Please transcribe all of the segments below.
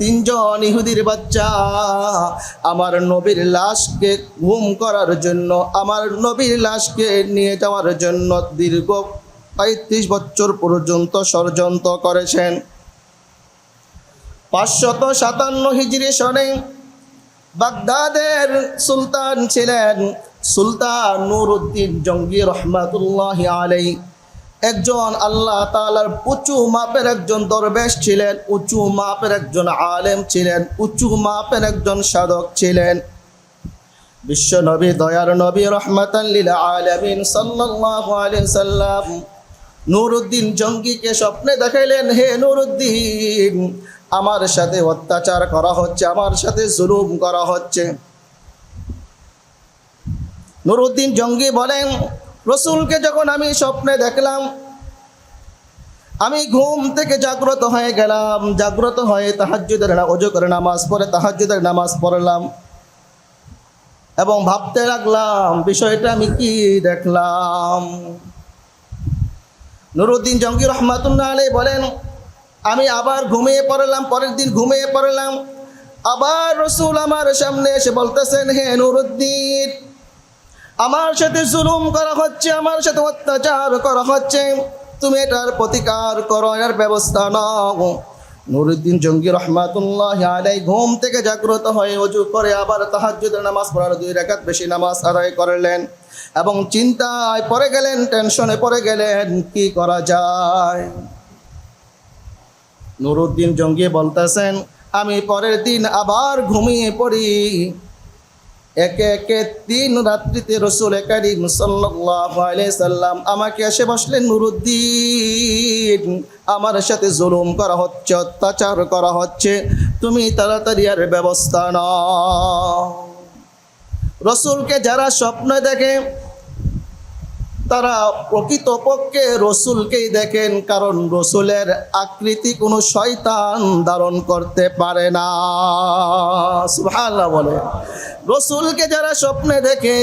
তিনজন ইহুদির বাচ্চা। আমার নবীর লাশকে ঘুম করার জন্য, আমার নবীর লাশকে নিয়ে যাওয়ার জন্য দীর্ঘ পঁয়ত্রিশ বছর পর্যন্ত ষড়যন্ত্র করেছেন। পাঁচশত সাতান্ন হিজরি সনে বাগদাদের সুলতান ছিলেন। সুলতান নুরুদ্দিন জঙ্গি রহমাতুল্লাহ আলাই একজন আল্লাহ তালার উঁচু মাপের একজন দরবেশ ছিলেন, উঁচু মাপের একজন আলেম ছিলেন, উঁচু মাপের একজন সাধক ছিলেন। বিশ্ব নবী, দয়ার নবী রহমাতাল্লিল আলামিন সাল্লাম নুরুদ্দিন জঙ্গিকে স্বপ্নে দেখাইলেন, হে নুরুদ্দিন, আমার সাথে অত্যাচার করা হচ্ছে, আমার সাথে জুলুম করা হচ্ছে। নুরুদ্দিন জঙ্গি বলেন রসুলকে যখন আমি স্বপ্নে দেখলাম, আমি ঘুম থেকে জাগ্রত হয়ে গেলাম, জাগ্রত হয়ে তাহাজ্জুদের অজু করে নামাজ পড়ে, তাহাজ্জুদের নামাজ পড়লাম এবং ভাবতে লাগলাম, বিষয়টা আমি কি দেখলাম? নুরুদ্দিন জঙ্গি রহমাতুল্লাহ আলাই বলেন, আমি আবার ঘুমিয়ে পড়লাম, পরের দিন ঘুমিয়ে পড়লাম। আবার রসুল আমার সামনে এসে বলতেছেন, হে নুরুদ্দিন আমার সাথে জুলুম করা হচ্ছে, আমার সাথে অত্যাচার করা হচ্ছে। তুমি এটার প্রতিকার করো এর ব্যবস্থা নাও। নুরুদ্দিন জঙ্গি রহমাতুল্লাহ আলাই ঘুম থেকে জাগ্রত হয়ে অজু করে আবার তাহাজ্জুদের নামাজ পড়ার দুই রেখাত বেশি নামাজ আদায় করলেন এবং চিন্তায় পড়ে গেলেন, টেনশনে পড়ে গেলেন, কি করা যায়? নুরুদ্দিন জঙ্গি বলতেছেন, আমি পরের দিন আবার ঘুমিয়ে পড়ি। একে একে তিন রাত্রিতে রসুল একারি সাল্লাম আমাকে এসে বসলেন, নুরুদ্দিন, আমার সাথে জুলুম করা হচ্ছে, অত্যাচার করা হচ্ছে, তুমি তাড়াতাড়ি আর ব্যবস্থা নাও। রসুলকে যারা স্বপ্ন দেখে তারা প্রকৃতপক্ষে রসুলকেই দেখেন, কারণ রসুলের আকৃতি কোনো শয়তান ধারণ করতে পারে না। সুবহানাল্লাহ বলে। রসুলকে যারা স্বপ্নে দেখে,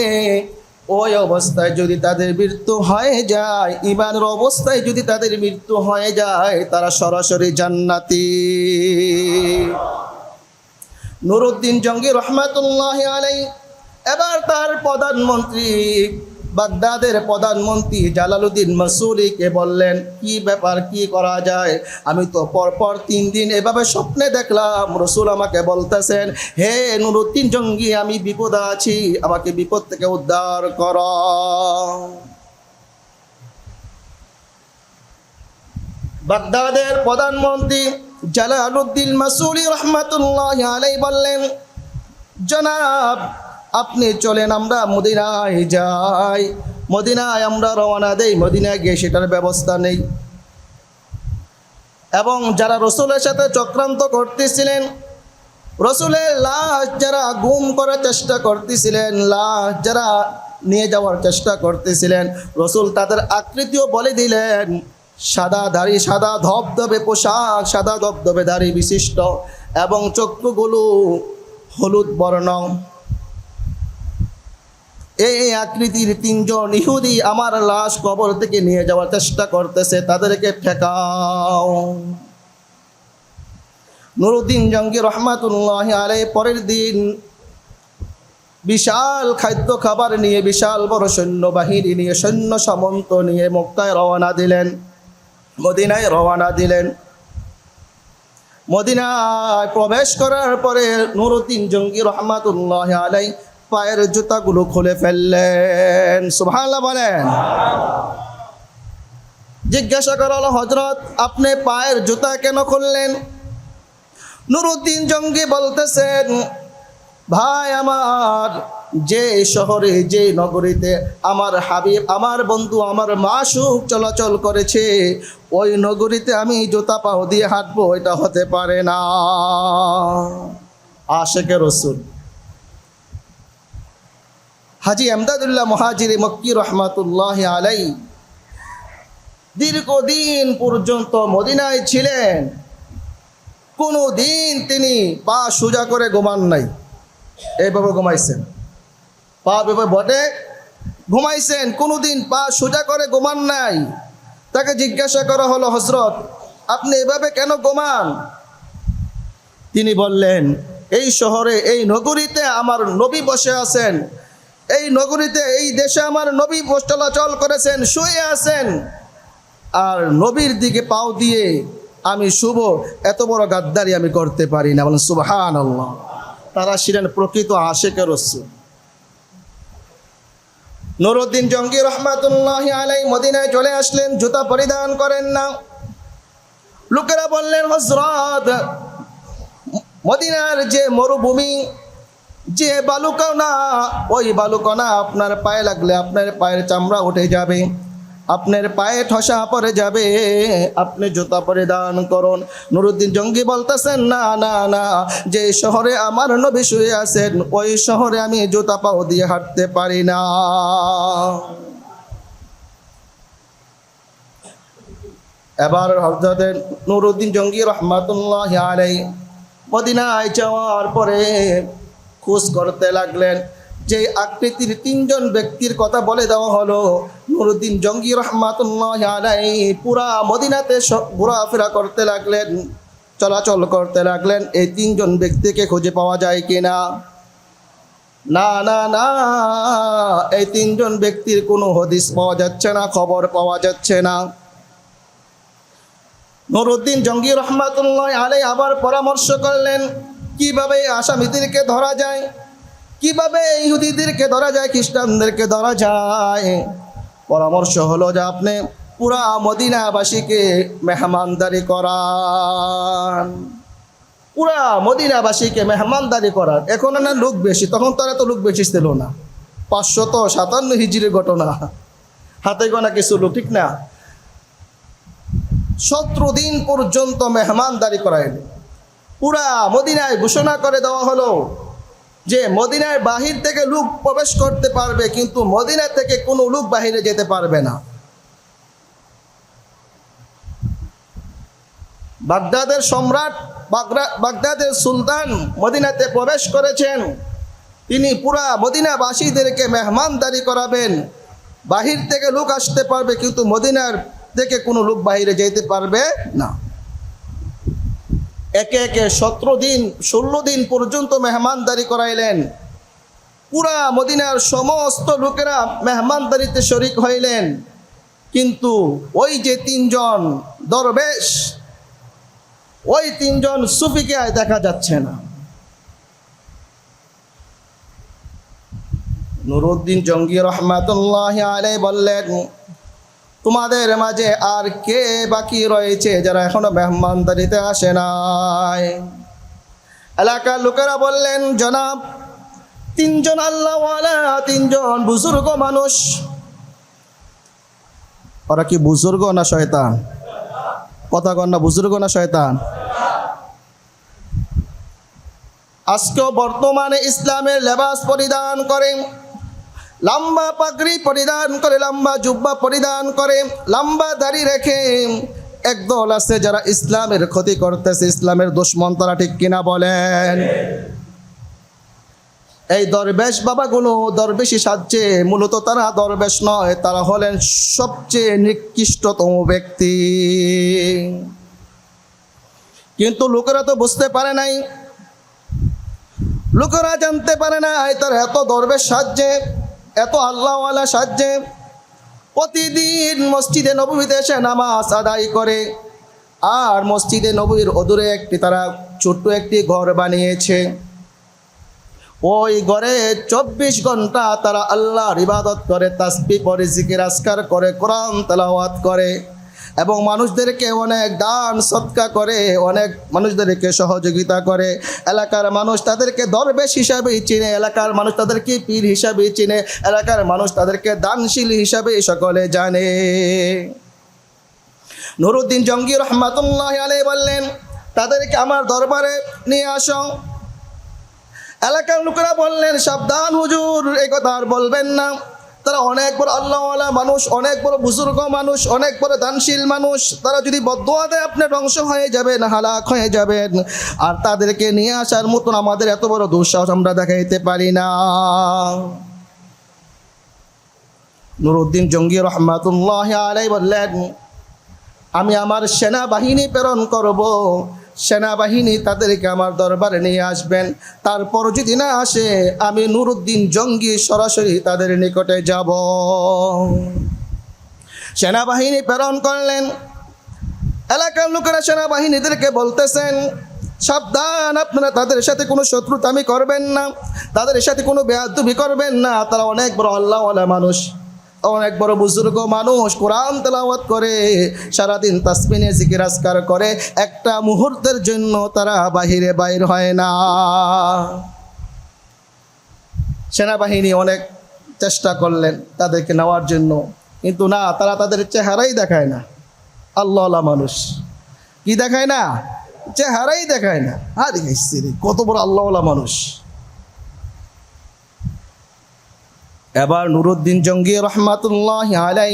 ওই অবস্থায় যদি তাদের মৃত্যু হয়ে যায় ইমানের অবস্থায় যদি তাদের মৃত্যু হয়ে যায়, তারা সরাসরি জান্নাতি। নুরুদ্দিন জঙ্গি রহমাতুল্লাহ আলাই এবার তার প্রধানমন্ত্রী বাগদাদের প্রধানমন্ত্রী জালালুদ্দিন মাসুরিকে বললেন, কি ব্যাপার, কি করা যায়? আমি তো পরপর তিন দিন এভাবে স্বপ্নে দেখলাম। রসুল আমাকে বলতেছেন, হে নুরুদ্দিন জঙ্গি, আমি বিপদে আছি। আমাকে বিপদ থেকে উদ্ধার কর। বাগদাদের প্রধানমন্ত্রী জালালুদ্দিন মাসুরি রহমাতুল্লাহ আলাই বললেন, জনাব আপনি চলেন আমরা মদিনায় যাই। মদিনায় আমরা রওনা দেই, মদিনায় গিয়ে সেটার ব্যবস্থা নেই। এবং যারা রসুলের সাথে চক্রান্ত করতেছিলেন, রসুলের লাশ যারা গুম করার চেষ্টা করতেছিলেন, লাশ যারা নিয়ে যাওয়ার চেষ্টা করতেছিলেন, রসুল তাদের আকৃতিও বলে দিলেন, সাদা দাড়ি, সাদা ধবধবে পোশাক, সাদা ধবধবে দাড়ি বিশিষ্ট, এবং চক্ষুগুলো হলুদ বর্ণ। এই আকৃতির তিনজন ইহুদি আমার লাশ কবর থেকে নিয়ে যাওয়ার চেষ্টা করতেছে, তাদেরকে ঠেকাও। নুরুদ্দিন জঙ্গি রহমাতুল্লাহ আলাই পরের দিন বিশাল খাদ্য খাবার নিয়ে, বিশাল বড় সৈন্যবাহিনী নিয়ে, সৈন্য সামন্ত নিয়ে মক্কায় রওনা দিলেন, মদিনায় রওনা দিলেন। মদিনায় প্রবেশ করার পরে নুরুদ্দিন জঙ্গি রহমাতুল্লাহ আলাই পায়ের জুতাগুলো খুলে ফেললেন। সুবহানাল্লাহ বলেন। জিজ্ঞাসা করা হলো হজরত আপনি পায়ের জুতা কেন খুললেন? নুরুদ্দিন জঙ্গি বলতেছেন, ভাই আমার, যে শহরে, যে নগরীতে আমার হাবিব, আমার বন্ধু, আমার মাসুক চলাচল করেছে, ওই নগরীতে আমি জুতা পাহ দিয়ে হাঁটবো, এটা হতে পারে না। আশেকে রসুল হাজি আমদাদুল্লাহ মহাজির মক্কি রহমাতুল্লাহ আলাই দীর্ঘদিন পর্যন্ত মদিনায় ছিলেন। কোনো দিন তিনি পা সোজা করে ঘুমান নাই। এইভাবে ঘুমাইছেন। পা ভেবে বটে। ঘুমাইছেন, কোনোদিন পা সোজা করে ঘুমান নাই। তাকে জিজ্ঞাসা করা হলো হজরত আপনি এভাবে কেন ঘুমান? তিনি বললেন, এই শহরে, এই নগরীতে আমার নবী বসে আছেন। এই নগরীতে, এই দেশে আমার নবী চলাচল করেছেন, শুয়ে আছেন। আর নবীর দিকে পাও দিয়ে আমি শুভ এত বড় গাদ্দারি আমি করতে পারি না। বলেন সুবহান আল্লাহ তারা ছিলেন প্রকৃত আশেকের রসুল। নুরুদ্দিন জঙ্গি রহমাতুল্লাহ আলাই মদিনায় চলে আসলেন, জুতা পরিধান করেন না। লোকেরা বললেন হজরত মদিনার যে মরুভূমি যে বালুকণা, ওই বালুকণা আপনার পায়ে লাগলে আপনার পায়ের চামড়া উঠে যাবে। আপনার পায়ে ঠসা পরে যাবে। আপনি জুতা পরিধান করুন। নুরুদ্দিন জঙ্গি বলতেছেন, না না না, যে শহরে আমার নবী শুয়ে আছেন, ওই শহরে আমি জুতা পাও দিয়ে হাঁটতে পারি না। এবার হজরত নুরুদ্দিন জঙ্গি রহমাতুল্লাহ আলাই মদিনায় যাওয়ার পরে খোঁজ করতে লাগলেন। যে আকৃতির তিনজন ব্যক্তির কথা বলে দেওয়া হলো, নুরুদ্দিন জঙ্গি রহমাতুল্লাহ পুরা মদিনাতে ঘোরাফেরা করতে লাগলেন, চলাচল করতে লাগলেন। এই তিনজন ব্যক্তিকে খুঁজে পাওয়া যায় কিনা? না না না, এই তিনজন ব্যক্তির কোনো হদিস পাওয়া যাচ্ছে না, খবর পাওয়া যাচ্ছে না। নুরুদ্দিন জঙ্গি রহমাতুল্লাহ আলাই আবার পরামর্শ করলেন কীভাবে আসামিদেরকে ধরা যায়? কীভাবে ইহুদিদেরকে ধরা যায়, খ্রিস্টানদেরকে ধরা যায়? পরামর্শ হলো যে আপনি পুরা মদিনাবাসীকে মেহমানদারি করান। পুরা মদিনাবাসীকে মেহমানদারি করার এখন না লোক বেশি, তখন তারা তো লোক বেশি ছিল না। পাঁচশত সাতান্ন হিজির ঘটনা। হাতে গোনা কিছু লোক, ঠিক না? সতেরো দিন পর্যন্ত মেহমানদারি করাইল পুরা মদিনায় ঘোষণা করে দেওয়া হলো যে মদিনার বাহির থেকে লোক প্রবেশ করতে পারবে, কিন্তু মদিনা থেকে কোনো লোক বাহিরে যেতে পারবে না। বাগদাদের সম্রাট বাগদাদের সুলতান মদিনাতে প্রবেশ করেছেন। তিনি পুরা মদিনাবাসীদেরকে মেহমানদারি করাবেন। বাহির থেকে লোক আসতে পারবে, কিন্তু মদিনার থেকে কোনো লোক বাহিরে যেতে পারবে না। একে একে সতেরো দিন, ষোলো দিন পর্যন্ত মেহমানদারি করাইলেন। পুরা মদিনার সমস্ত লোকেরা মেহমানদারিতে শরিক হইলেন। কিন্তু ওই যে তিনজন দরবেশ, ওই তিনজন সুফিকে আর দেখা যাচ্ছে না। নুরুদ্দিন জঙ্গি রহমাতুল্লাহ আলাই বললেন তোমাদের মাঝে আর কে বাকি রয়েছে যারা এখনও মেহমানদারিতে আসে নাই? এলাকার লোকেরা বললেন, জনাব, তিনজন আল্লাহওয়ালা, তিনজন বুজুর্গ মানুষ। ওরা কি বুজুর্গ না শয়তান? কথা কন না, বুজুর্গ না শয়তান? আজকেও বর্তমানে ইসলামের লেবাস পরিধান করে লম্বা পাগড়ি পরিধান করে, লম্বা জুব্বা পরিধান করে, লম্বা দাড়ি রেখে একদল আছে যারা ইসলামের ক্ষতি করতেছে, ইসলামের দুশ্মন তারা ঠিক কিনা বলেন? এই দরবেশ বাবাগুলো দরবেশি সাজছে, মূলত তারা দরবেশ নয়, তারা হলেন সবচেয়ে নিকৃষ্টতম ব্যক্তি। কিন্তু লোকেরা তো বুঝতে পারে নাই, লোকেরা জানতে পারে না তার এত দরবেশ সাজছে। এত আল্লাহওয়ালা সাহায্যে প্রতিদিন মসজিদে নবীতে এসে নামাজ আদায় করে। আর মসজিদে নবীর অদূরে একটি, তারা ছোট্ট একটি ঘর বানিয়েছে। ওই ঘরে চব্বিশ ঘণ্টা তারা আল্লাহর ইবাদত করে তাসবি পরে জিকির আসকার করে, কোরআন তালাওয়াত করে। এবং মানুষদেরকে অনেক দান, সৎকা করে, অনেক মানুষদেরকে সহযোগিতা করে। এলাকার মানুষ তাদেরকে দরবেশ হিসাবেই চিনে, এলাকার মানুষ তাদেরকে পীর হিসাবেই চিনে, এলাকার মানুষ তাদেরকে দানশীল হিসাবে সকলে জানে। নুরুদ্দিন জঙ্গি রহমাতুল্লাহ আলাই বললেন, তাদেরকে আমার দরবারে নিয়ে আসো। এলাকার লোকেরা বললেন, সাবধান হুজুর, এ কথা আর বলবেন না। তারা অনেক বড় আল্লাহওয়ালা মানুষ, অনেক বড় বুজুর্গ মানুষ, অনেক বড় দানশীল মানুষ। তারা যদি বদোয়া দেয়, আপনি ধ্বংস হয়ে যাবেন, হালাক হয়ে যাবেন। আর তাদেরকে নিয়ে আসার মতন আমাদের এত বড় দুঃসাহস আমরা দেখাইতে পারি না। নুরুদ্দিন জঙ্গি রহমাতুল্লাহ আলাই বললেন, আমি আমার সেনাবাহিনী প্রেরণ করব। সেনাবাহিনী তাদেরকে আমার দরবারে নিয়ে আসবেন। তারপর যদি না আসে, আমি নুরুদ্দিন জঙ্গি সরাসরি তাদের নিকটে যাব। সেনাবাহিনী প্রেরণ করলেন। এলাকার লোকেরা সেনাবাহিনীদেরকে বলতেছেন, সাবধান, আপনারা তাদের সাথে কোনো শত্রুতামি করবেন না। তাদের সাথে কোনো বেয়াদবি করবেন না। তারা অনেক বড় আল্লাহওয়ালা মানুষ। অনেক বড় বুজুর্গ মানুষ কোরআন তেলাওয়াত করে, সারাদিন তাসমিনে জিকিরাজকার করে, একটা মুহূর্তের জন্য তারা বাহিরে বাইর হয় না। সেনাবাহিনী অনেক চেষ্টা করলেন তাদেরকে নেওয়ার জন্য, কিন্তু না, তারা তাদের চেহারাই দেখায় না। আল্লাহ মানুষ। কি দেখায় না? চেহারাই দেখায় না। আরে কত বড় আল্লাহওয়ালা মানুষ। এবার নুরুদ্দিন জঙ্গি রহমাতুল্লাহ আলাই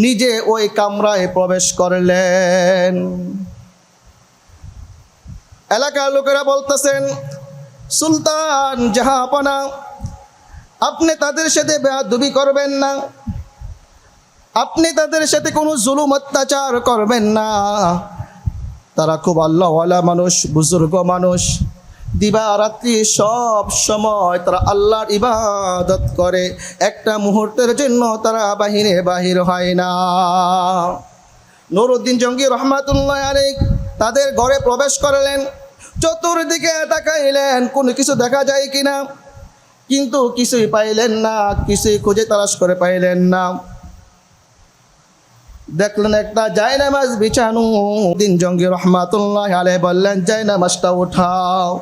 নিজে ওই কামরায় প্রবেশ করলেন। এলাকার লোকেরা বলতেছেন, সুলতান জাহাপনা, আপনি তাদের সাথে বেয়াদবি করবেন না। আপনি তাদের সাথে কোনো জুলুম অত্যাচার করবেন না। তারা খুব আল্লাহওয়ালা মানুষ, বুজুর্গ মানুষ। দিবা রাত্রি সব সময় তারা আল্লাহর ইবাদত করে। একটা মুহূর্তের জন্য তারা বাহিরে বাহির হয় না। নুরুদ্দিন জঙ্গি রহমাতুল্লাহ আলী তাদের ঘরে প্রবেশ করলেন। চতুর্দিকে তাকাইলেন, কোনো কিছু দেখা যায় কিনা? কিন্তু কিছুই পাইলেন না, কিছুই খুঁজে তালাশ করে পাইলেন না। দেখলেন একটা জায়নামাজ বিছানো। দিন জঙ্গি রহমাতুল্লাহ আলে বললেন, জায়নামাজটা উঠাও।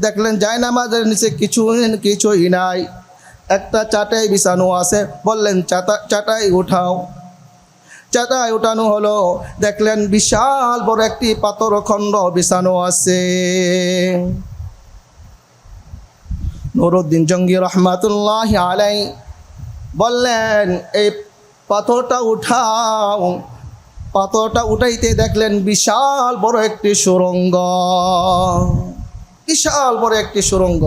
দেখলেন জায়নামাজের নিচে কিছু কিছুই নাই। একটা চাটাই বিছানো আছে। বললেন, চাটা চাটাই উঠাও। চাটাই উঠানো হলো। দেখলেন বিশাল বড় একটি পাথর খণ্ড বিছানো আছে। নুরুদ্দিন জঙ্গি রহমাতুল্লাহ আলাই বললেন, এই পাথরটা উঠাও। পাথরটা উঠাইতে দেখলেন বিশাল বড় একটি সুরঙ্গ। বিশাল বড় একটি সুরঙ্গ।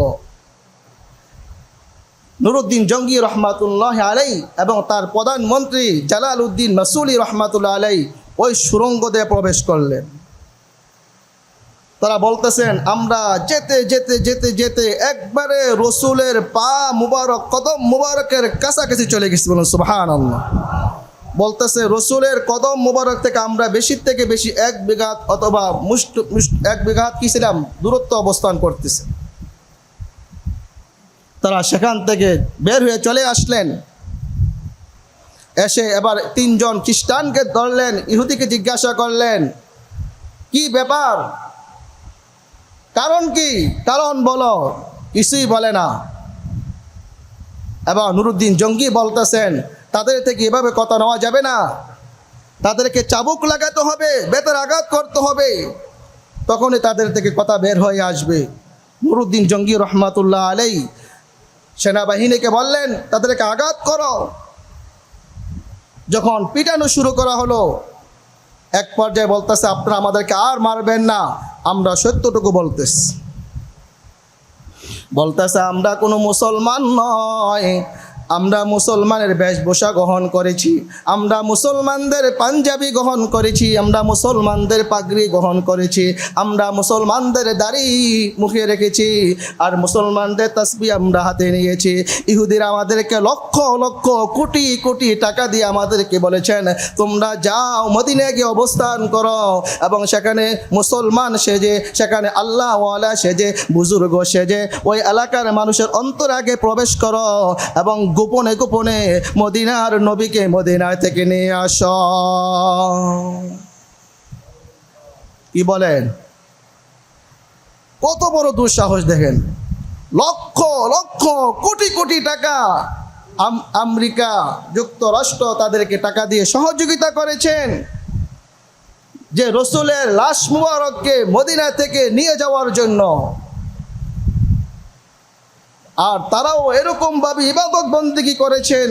নুরুদ্দিন জঙ্গি রহমাতুল্লাহ আলাই এবং তার প্রধানমন্ত্রী জালাল উদ্দিন মাসুলি রহমাতুল্লাহ আলাই ওই সুরঙ্গ দিয়ে প্রবেশ করলেন। তারা বলতেছেন, আমরা যেতে যেতে যেতে যেতে একবারে রসুলের পা মুবারক, কদম মুবারকের কাছাকাছি চলে গেছি বলুন আল্লাহ বলতেছে, রসুলের কদম মোবারক থেকে আমরা বেশি থেকে বেশি এক বিঘাত অথবা মুষ্ট- এক বিঘাত কি ছিলাম? দূরত্ব অবস্থান করতেছে। তারা সেখান থেকে বের হয়ে চলে আসলেন। এসে এবার তিনজন খ্রিস্টানকে ধরলেন, ইহুদিকে জিজ্ঞাসা করলেন, কি ব্যাপার? কারণ কি? কারণ বলো। কিছুই বলে না। এবার নুরুদ্দিন জঙ্গি বলতেছেন তাদের থেকে এভাবে কথা নেওয়া যাবে না। তাদেরকে চাবুক লাগাতে হবে, বেতার আঘাত করতে হবে। তখনই তাদের থেকে কথা বের হয়ে আসবে। নুরুদ্দিন জঙ্গি রহমাতুল্লাহ আলাই সেনাবাহিনীকে বললেন, তাদেরকে আঘাত করো। যখন পিটানো শুরু করা হলো, এক পর্যায়ে বলতেছে, আপনারা আমাদেরকে আর মারবেন না, আমরা সত্যটুকু বলতেছি। বলতেছে, আমরা কোনো মুসলমান নয় আমরা মুসলমানের বেশভূষা গ্রহণ করেছি, আমরা মুসলমানদের পাঞ্জাবি গ্রহণ করেছি, আমরা মুসলমানদের পাগড়ি গ্রহণ করেছি, আমরা মুসলমানদের দাড়ি মুখে রেখেছি, আর মুসলমানদের তসবি আমরা হাতে নিয়েছি। ইহুদিরা আমাদেরকে লক্ষ লক্ষ, কোটি কোটি টাকা দিয়ে আমাদেরকে বলেছেন, তোমরা যাও, মদিনায় গিয়ে অবস্থান করো। এবং সেখানে মুসলমান সেজে, সেখানে আল্লাহওয়ালা সেজে, বুজুর্গ সেজে, ওই এলাকার মানুষের অন্তরাগে প্রবেশ করো এবং গোপনে গোপনে মদিনার নবীকে মদিনা থেকে নিয়ে আস। কি বলেন? কত বড় দুঃসাহস দেখেন। লক্ষ লক্ষ, কোটি কোটি টাকা আমেরিকা যুক্তরাষ্ট্র তাদেরকে টাকা দিয়ে সহযোগিতা করেছেন। যে রসুলের লাশ মুবারককে মদিনা থেকে নিয়ে যাওয়ার জন্য আর তারাও এরকমভাবে ইবাদত বন্দিগি করেছেন।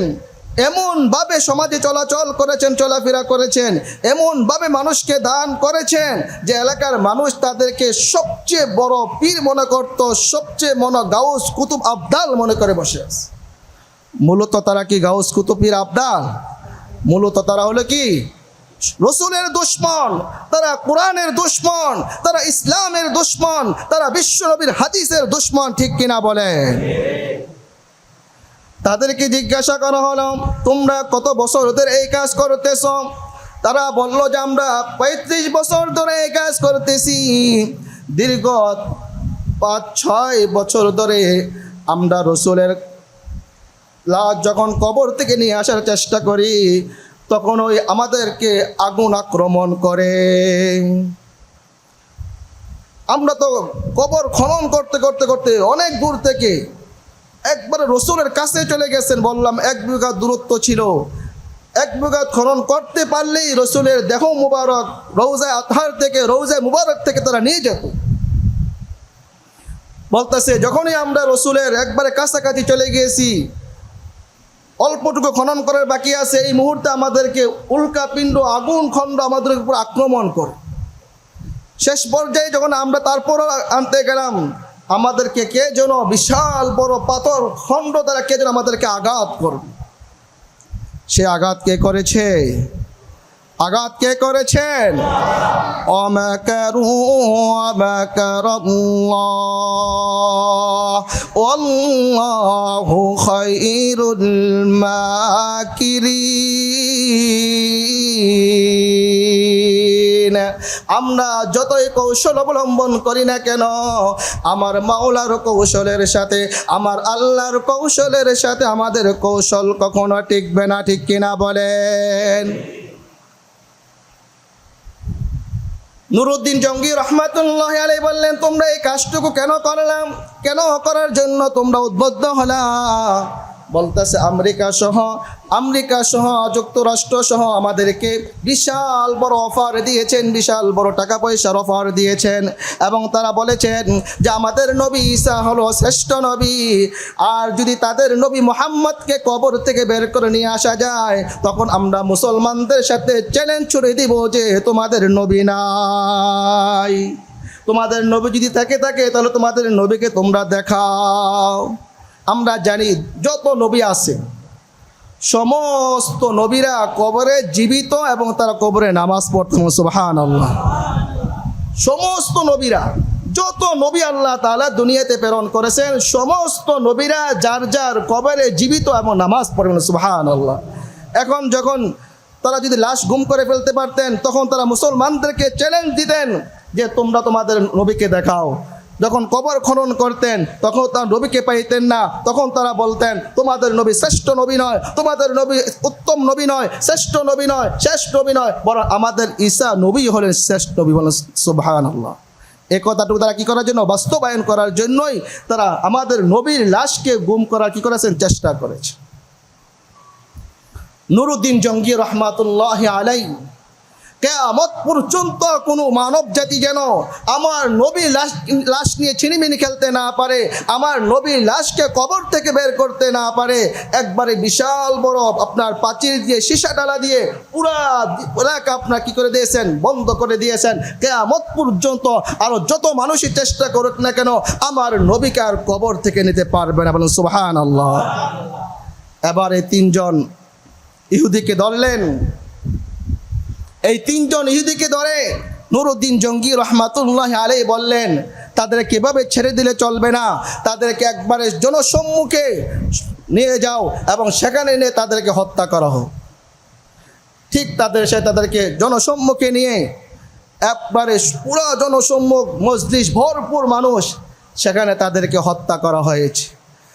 এমনভাবে সমাজে চলাচল করেছেন, চলাফেরা করেছেন। এমনভাবে মানুষকে দান করেছেন যে এলাকার মানুষ তাদেরকে সবচেয়ে বড় পীর মনে করত, সবচেয়ে মনে গাউস কুতুব আবদাল মনে করে বসে মূলত তারা কি গাউস কুতুব পীর আবদাল? মূলত তারা হলো কি? রসুলের দুশ্মন, তারা কোরআনের দুশ্মন, তারা ইসলামের দুশ্মন, তারা বিশ্বনবীর হাদিসের দুশ্মন, ঠিক কিনা বলে তাদেরকে জিজ্ঞাসা করা হলো, তোমরা কত বছর ধরে এই কাজ করতেছ? তারা বলল, যে আমরা পঁয়ত্রিশ বছর ধরে এই কাজ করতেছি। দীর্ঘ পাঁচ, ছয় বছর ধরে আমরা রসুলের লাশ যখন কবর থেকে নিয়ে আসার চেষ্টা করি তখন ওই আমাদেরকে আগুন আক্রমণ করে। আমরা তো কবর খনন করতে করতে করতে অনেক দূর থেকে একবারে রসুলের কাছে চলে গেছেন, বললাম, এক বিঘা দূরত্ব ছিল। এক বিঘা খনন করতে পারলেই রসুলের দেহ মুবারক রৌজায় আতহার থেকে রৌজায় মুবারক থেকে তারা নিয়ে যেত। বলতেছে, যখনই আমরা রসুলের একবারে কাছাকাছি চলে গিয়েছি অল্পটুকু খনন করার বাকি আছে। এই মুহূর্তে আমাদেরকে উল্কাপিণ্ড আগুন খণ্ড আমাদের উপর আক্রমণ করে। শেষ পর্যায়ে যখন আমরা তারপর আনতে গেলাম, আমাদেরকে কে যেন বিশাল বড় পাথর খণ্ড দ্বারা কে যেন আমাদেরকে আঘাত করবে। সে আঘাত কে করেছে? আঘাত কে করেছেন? মাকিরিন। আমরা যতই কৌশল অবলম্বন করি না কেন, আমার মাওলার কৌশলের সাথে, আমার আল্লাহর কৌশলের সাথে আমাদের কৌশল কখনো টিকবে না, ঠিক কিনা বলেন? নুরুদ্দিন জঙ্গি রহমাতুল্লাহ আলাই বললেন, তোমরা এই কাজটুকু কেন করলাম? কেন করার জন্য তোমরা উদ্বুদ্ধ হলা? বলতেছে আমেরিকা সহ আমেরিকা সহ, যুক্তরাষ্ট্র সহ আমাদেরকে বিশাল বড় অফার দিয়েছেন, বিশাল বড় টাকা পয়সার অফার দিয়েছেন। এবং তারা বলেছেন যে আমাদের নবী ঈসা হলো শ্রেষ্ঠ নবী। আর যদি তাদের নবী মোহাম্মদকে কবর থেকে বের করে নিয়ে আসা যায়, তখন আমরা মুসলমানদের সাথে চ্যালেঞ্জ ছুড়ে দিব যে তোমাদের নবী নাই। তোমাদের নবী যদি থাকে থাকে, তাহলে তোমাদের নবীকে তোমরা দেখাও। আমরা জানি যত নবী আছে, সমস্ত নবীরা কবরে জীবিত এবং তারা কবরে নামাজ পড়তেন সুবাহান আল্লাহ সমস্ত নবীরা, যত নবী আল্লাহ তাআলা দুনিয়াতে প্রেরণ করেছেন, সমস্ত নবীরা যার যার কবরে জীবিত এবং নামাজ পড়বেন সুবাহান আল্লাহ এখন যখন তারা যদি লাশ গুম করে ফেলতে পারতেন, তখন তারা মুসলমানদেরকে চ্যালেঞ্জ দিতেন যে তোমরা তোমাদের নবীকে দেখাও। যখন কবর খনন করতেন, তখন তার নবীকে পাইতেন না। তখন তারা বলতেন, তোমাদের নবী শ্রেষ্ঠ নবী নয়, তোমাদের নবী উত্তম নবী নয়, শ্রেষ্ঠ নবী নয়, শেষ নবী নয়। বরং আমাদের ঈসা নবী হলেন শ্রেষ্ঠ নবী বলেন সুবহান আল্লাহ এ কথাটুকু তারা কি করার জন্য? বাস্তবায়ন করার জন্যই তারা আমাদের নবীর লাশকে গুম করার কি করেছেন? চেষ্টা করেছে। নুরুদ্দিন জঙ্গি রহমাতুল্লাহ আলাই কেয়ামত পর্যন্ত কোনো মানব জাতি যেন আমার নবী লাশ লাশ নিয়ে ছিনিমিনি খেলতে না পারে, আমার নবীর লাশকে কবর থেকে বের করতে না পারে, একবারে বিশাল বড় আপনার পাঁচিল দিয়ে সীসা ডালা দিয়ে পুরা এলাকা আপনার কি করে দিয়েছেন? বন্ধ করে দিয়েছেন। কেয়ামত পর্যন্ত আরও যত মানুষই চেষ্টা করুক না কেন, আমার নবীকে আর কবর থেকে নিতে পারবে না। বলেন সুবহান আল্লাহ এবারে তিনজন ইহুদিকে ধরলেন। এই তিনজন ইহুদিকে ধরে নুরুদ্দিন জঙ্গি রহমাতুল্লাহ আলাই বললেন তাদের কীভাবে ছেড়ে দিলে চলবে না। তাদেরকে একবারে জনসম্মুখে নিয়ে যাও এবং সেখানে নিয়ে তাদেরকে হত্যা করা হোক। ঠিক তাদের সে তাদেরকে জনসম্মুখে নিয়ে একবারে পুরো জনসম্মুখ, মজলিস ভরপুর মানুষ সেখানে তাদেরকে হত্যা করা হয়েছে।